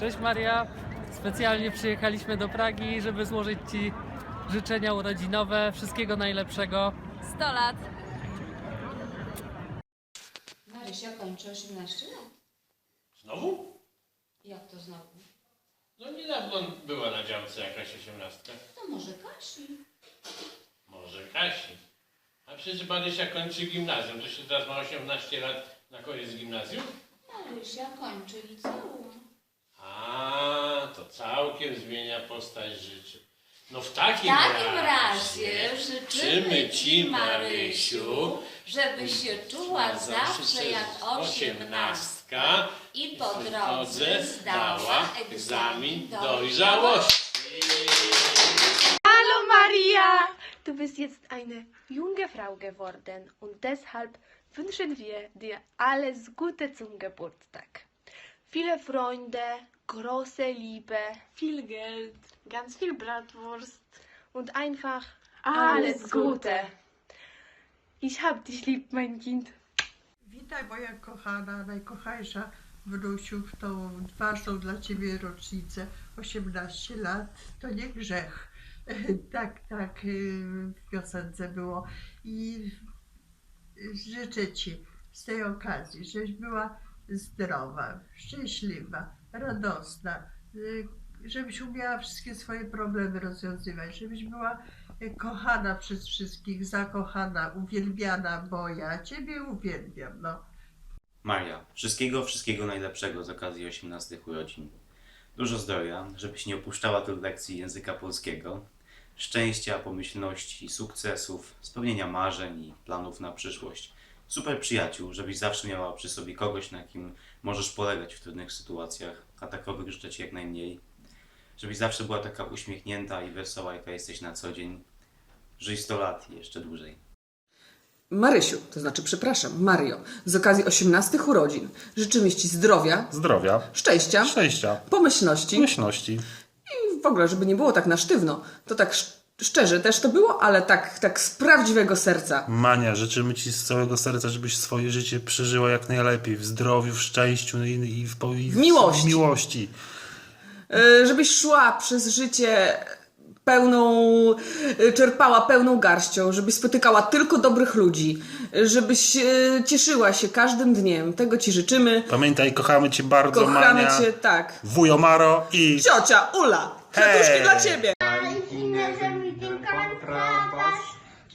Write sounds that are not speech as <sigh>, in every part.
Cześć Maria, specjalnie przyjechaliśmy do Pragi, żeby złożyć Ci życzenia urodzinowe, wszystkiego najlepszego. 100 lat. Marysia kończy 18 lat. Znowu? Jak to znowu? No niedawno była na działce jakaś osiemnastka. To może Kasi. Może Kasi. A przecież Marysia kończy gimnazjum. To się teraz ma 18 lat na koniec gimnazjum? Marysia kończy liceum. A, to całkiem zmienia postać życia. No w takim, W takim razie życzymy życzymy Ci, Marysiu, żebyś się czuła zawsze jak osiemnastka i po drodze zdała egzamin dojrzałości. Hallo Maria! Du bist jetzt eine junge Frau geworden und deshalb wünschen wir dir alles Gute zum Geburtstag. Viele Freunde, große Liebe, viel Geld, ganz viel Bratwurst und einfach alles Gute. Ich hab dich lieb, mein Kind. Witaj moja kochana, najkochańsza wnusiu w tą ważną dla Ciebie rocznicę, 18 lat, to nie grzech. <laughs> Tak, tak y, w piosence było. I życzę Ci z tej okazji, żebyś była zdrowa, szczęśliwa, radosna, y, żebyś umiała wszystkie swoje problemy rozwiązywać, żebyś była y, kochana przez wszystkich, zakochana, uwielbiana, bo ja Ciebie uwielbiam, no. Maria, wszystkiego, wszystkiego najlepszego z okazji 18 urodzin. Dużo zdrowia, żebyś nie opuszczała tych lekcji języka polskiego. Szczęścia, pomyślności, sukcesów, spełnienia marzeń i planów na przyszłość. Super przyjaciół, żebyś zawsze miała przy sobie kogoś, na kim możesz polegać w trudnych sytuacjach, a takowych życzę Ci jak najmniej. Żebyś zawsze była taka uśmiechnięta i wesoła, jaka jesteś na co dzień. Żyj 100 lat i jeszcze dłużej. Marysiu, to znaczy przepraszam, Mario, z okazji 18 urodzin życzymy Ci zdrowia, Zdrowia, szczęścia, szczęścia, pomyślności myślności. i w ogóle, żeby nie było tak na sztywno. To tak sz- szczerze też to było, ale tak, tak z prawdziwego serca. Mania, życzymy Ci z całego serca, żebyś swoje życie przeżyła jak najlepiej, w zdrowiu, w szczęściu i, i, w, i W miłości. W miłości. Yy, żebyś szła przez życie pełną, yy, czerpała pełną garścią, żebyś spotykała tylko dobrych ludzi, żebyś yy, cieszyła się każdym dniem. Tego Ci życzymy. Pamiętaj, kochamy Cię bardzo, Kochamy Mania. Cię, tak. Wujo Maro i... Ciocia, Ula, kwiatuszki dla Ciebie.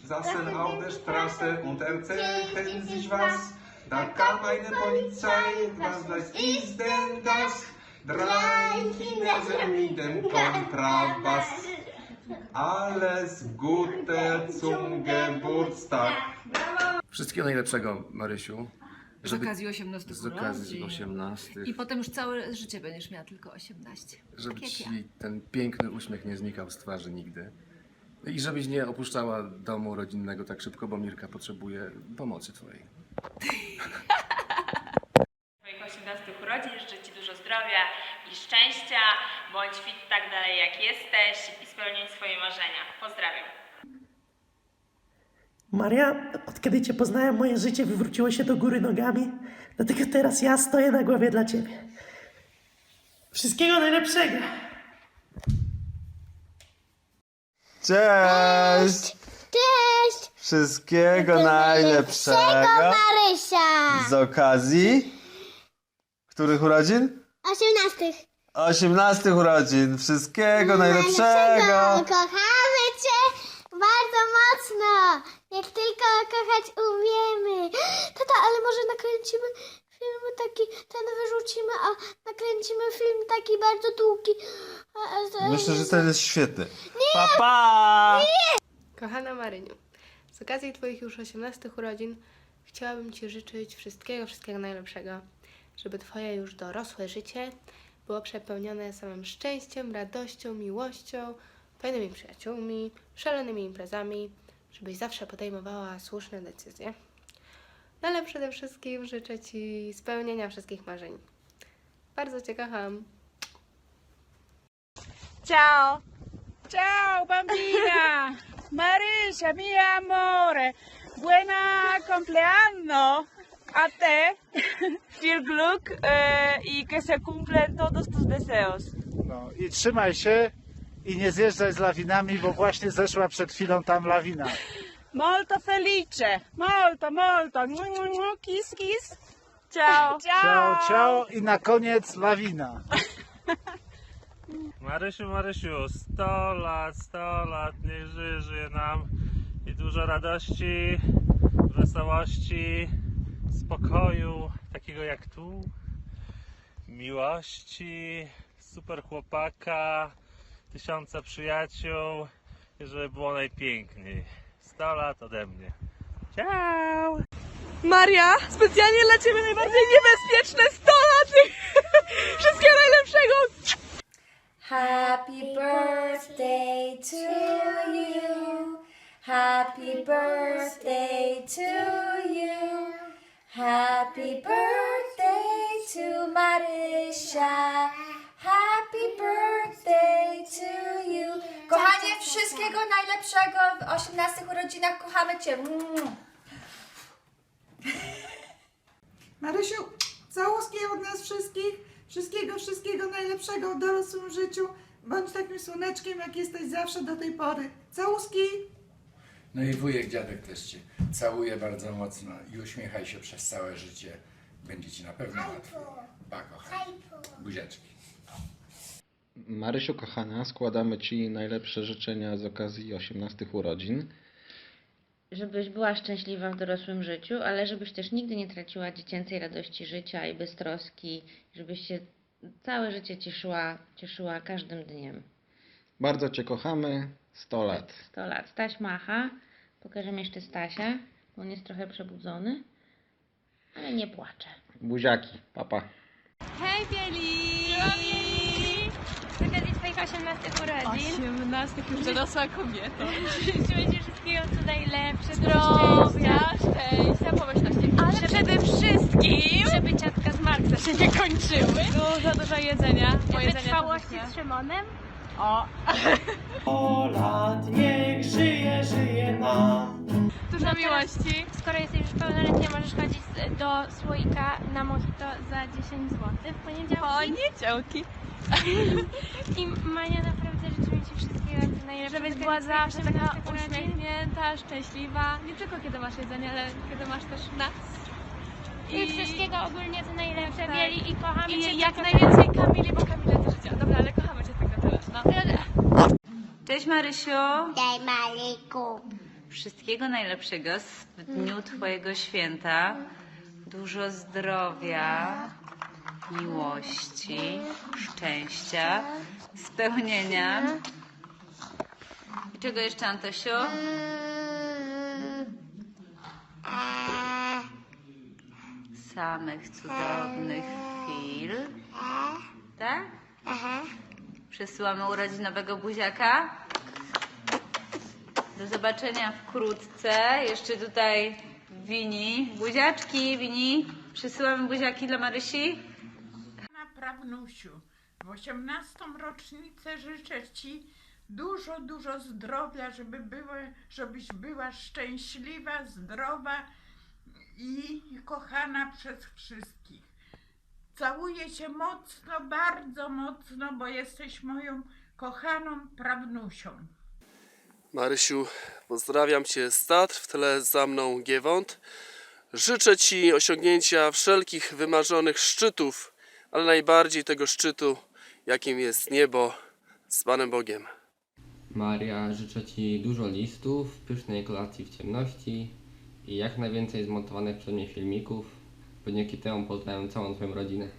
Sassen auf der Straße und erzählten sich was. Da kam eine Polizei, was das ist denn das? Drei Kinder sind mit dem Kontrabass. Alles Gute zum Geburtstag. Wszystkiego najlepszego, Marysiu. Z okazji 18 z okazji urodzin. 18. I potem już całe życie będziesz miała tylko 18. Żeby tak jak ci ja. ten piękny uśmiech nie znikał z twarzy nigdy. I żebyś nie opuszczała domu rodzinnego tak szybko, bo Mirka potrzebuje pomocy twojej. Twoich 18 urodzin życzę Ci dużo zdrowia i szczęścia. Bądź fit tak dalej jak jesteś i spełnić swoje marzenia. Pozdrawiam. Maria, od kiedy Cię poznałem, moje życie wywróciło się do góry nogami, dlatego teraz ja stoję na głowie dla Ciebie. Wszystkiego najlepszego! Cześć! Cześć! Wszystkiego najlepszego Marysia! z okazji których urodzin? 18. 18 urodzin. Wszystkiego najlepszego. Kochamy Cię bardzo mocno! Jak tylko kochać umiemy. Tata, ale może nakręcimy film taki, ten wyrzucimy, a nakręcimy film taki bardzo długi. A- a- Myślę, że ten jest świetny. Pa, pa! Kochana Maryniu, z okazji Twoich już 18 urodzin chciałabym Ci życzyć wszystkiego, wszystkiego najlepszego, żeby Twoje już dorosłe życie było przepełnione samym szczęściem, radością, miłością, fajnymi przyjaciółmi, szalonymi imprezami, żebyś zawsze podejmowała słuszne decyzje. No ale przede wszystkim życzę Ci spełnienia wszystkich marzeń. Bardzo Cię kocham. Ciao! Ciao bambina! <laughs> Marisha, mi amore! Buena compleanno a te! Viel Glück eh, y que se cumplen todos tus deseos. No i trzymaj się i nie zjeżdżaj z lawinami, bo właśnie zeszła przed chwilą tam lawina. Molto felice! Molto, molto! Kiss, kiss! Ciao! Ciao, <laughs> ciao i na koniec lawina. <laughs> Marysiu, Marysiu, 100 lat, 100 lat, niech żyje, żyje nam i dużo radości, wesołości, spokoju, takiego jak tu, miłości, super chłopaka, tysiące przyjaciół i żeby było najpiękniej. 100 lat ode mnie. Ciao! Maria, specjalnie dla Ciebie najbardziej niebezpieczne 100 lat! <laughs> Wszystkiego najlepszego! Happy birthday to you. Happy birthday to you. Happy birthday to Marysia. Happy birthday to you. Kochanie, wszystkiego najlepszego w 18 urodzinach. Kochamy Cię. Mm. <laughs> Marysiu, całuski od nas wszystkich. Wszystkiego, wszystkiego najlepszego w dorosłym życiu. Bądź takim słoneczkiem, jak jesteś zawsze do tej pory. Całuski! No i wujek, dziadek też Cię całuje bardzo mocno i uśmiechaj się przez całe życie. Będzie Ci na pewno łatwo. Pa, kochani. Buziaczki. Marysiu kochana, składamy Ci najlepsze życzenia z okazji 18 urodzin. żebyś była szczęśliwa w dorosłym życiu, ale żebyś też nigdy nie traciła dziecięcej radości życia i beztroski, żebyś się całe życie cieszyła, cieszyła każdym dniem. Bardzo Cię kochamy. 100 lat. 100 lat. Staś macha. Pokażemy jeszcze Stasia, bo on jest trochę przebudzony, ale nie płacze. Buziaki. Papa. Hej Bieli! Z Twoich 18 urodzin. 18 już dorosła kobieta. Życzymy Ci wszystkiego co najlepsze. Zdrowia, szczęścia, pomyślności. Ale przede wszystkim, żeby ciatka z Marksa się nie kończyły. Dużo, dużo jedzenia. Bo jedzenie Wytrwałości z Szymonem. O! O lat, niech żyje, żyje nam. Dużo miłości. Skoro jesteś już pełnoletnia, możesz chodzić z- do słoika na mojito za 10 zł w poniedziałki. Poniedziałki. <laughs> I Mania, naprawdę życzymy Ci wszystkiego co najlepsze. Żebyś była zawsze taka uśmiechnięta, szczęśliwa. Nie tylko kiedy masz jedzenie, ale kiedy masz też nas. I wszystkiego ogólnie co najlepsze, Bieli, i kochamy I Cię. jak tylko najwięcej Kamili, bo Kamila też życia. Dobra, ale kochamy Cię tylko teraz, no. Cześć Marysiu. Cześć Maryku. Wszystkiego najlepszego w dniu Twojego święta. Dużo zdrowia, miłości, szczęścia, spełnienia. I czego jeszcze, Antosiu? Samych cudownych chwil. Tak? Przesyłamy urodzinowego buziaka. Do zobaczenia wkrótce. Jeszcze tutaj Wini. Buziaczki, Wini. Przesyłamy buziaki dla Marysi. Na prawnusiu, w 18 rocznicę życzę Ci dużo, dużo zdrowia, żeby żebyś była szczęśliwa, zdrowa i kochana przez wszystkich. Całuję Cię mocno, bardzo mocno, bo jesteś moją kochaną prawnusią. Marysiu, pozdrawiam Cię z Tatr, w tle za mną Giewont. Życzę Ci osiągnięcia wszelkich wymarzonych szczytów, ale najbardziej tego szczytu, jakim jest niebo z Panem Bogiem. Maria, życzę Ci dużo listów, pysznej kolacji w ciemności i jak najwięcej zmontowanych przed mnie filmików, bo dzięki temu poznałem całą Twoją rodzinę.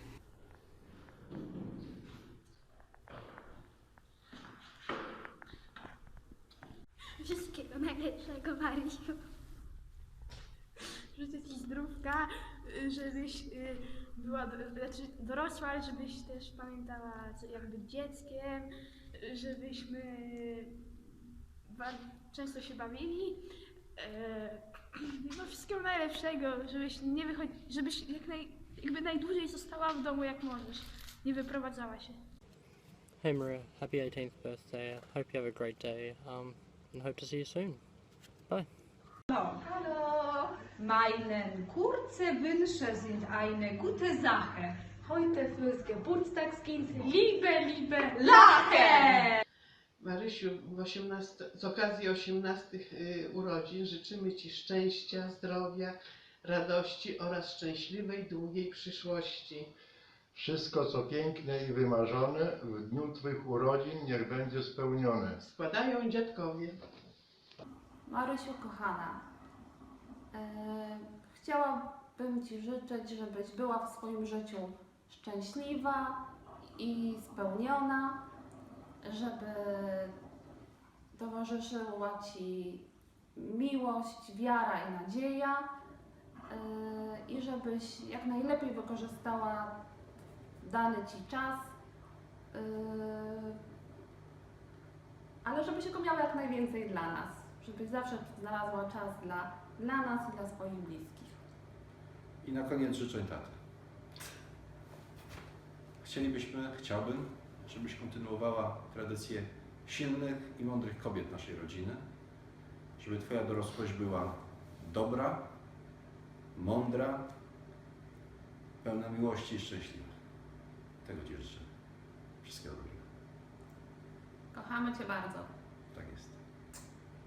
Wszystkiego Marysiu. Życzę Ci zdrówka, y, żebyś y, była znaczy dorosła, ale żebyś też pamiętała jak być dzieckiem, żebyśmy ba- często się bawili. <clears throat> No wszystkiego najlepszego, żebyś nie wychodzi, żebyś jak naj, jakby najdłużej została w domu jak możesz, nie wyprowadzała się. Hey Maria, happy 18th birthday. Hope you have a great day um, and hope to see you soon. Bye. Hallo, meinen kurze Wünsche sind eine gute Sache. Heute fürs Geburtstagskind liebe, liebe Lache! Marysiu, w 18, z okazji 18 y, urodzin życzymy Ci szczęścia, zdrowia, radości oraz szczęśliwej, długiej przyszłości. Wszystko, co piękne i wymarzone w dniu Twych urodzin, niech będzie spełnione. Składają dziadkowie. Marysiu kochana, e, chciałabym Ci życzyć, żebyś była w swoim życiu szczęśliwa i spełniona, żeby towarzyszyła Ci miłość, wiara i nadzieja e, i żebyś jak najlepiej wykorzystała dany Ci czas, e, ale żebyś go miała jak najwięcej dla nas, żebyś zawsze znalazła czas dla, dla nas i dla swoich bliskich. I na koniec życzeń taty. Chcielibyśmy, chciałbym, żebyś kontynuowała tradycję silnych i mądrych kobiet naszej rodziny, żeby Twoja dorosłość była dobra, mądra, pełna miłości i szczęśliwa. Tego Ci życzę. Wszystkiego dobrego. Kochamy Cię bardzo. Tak jest.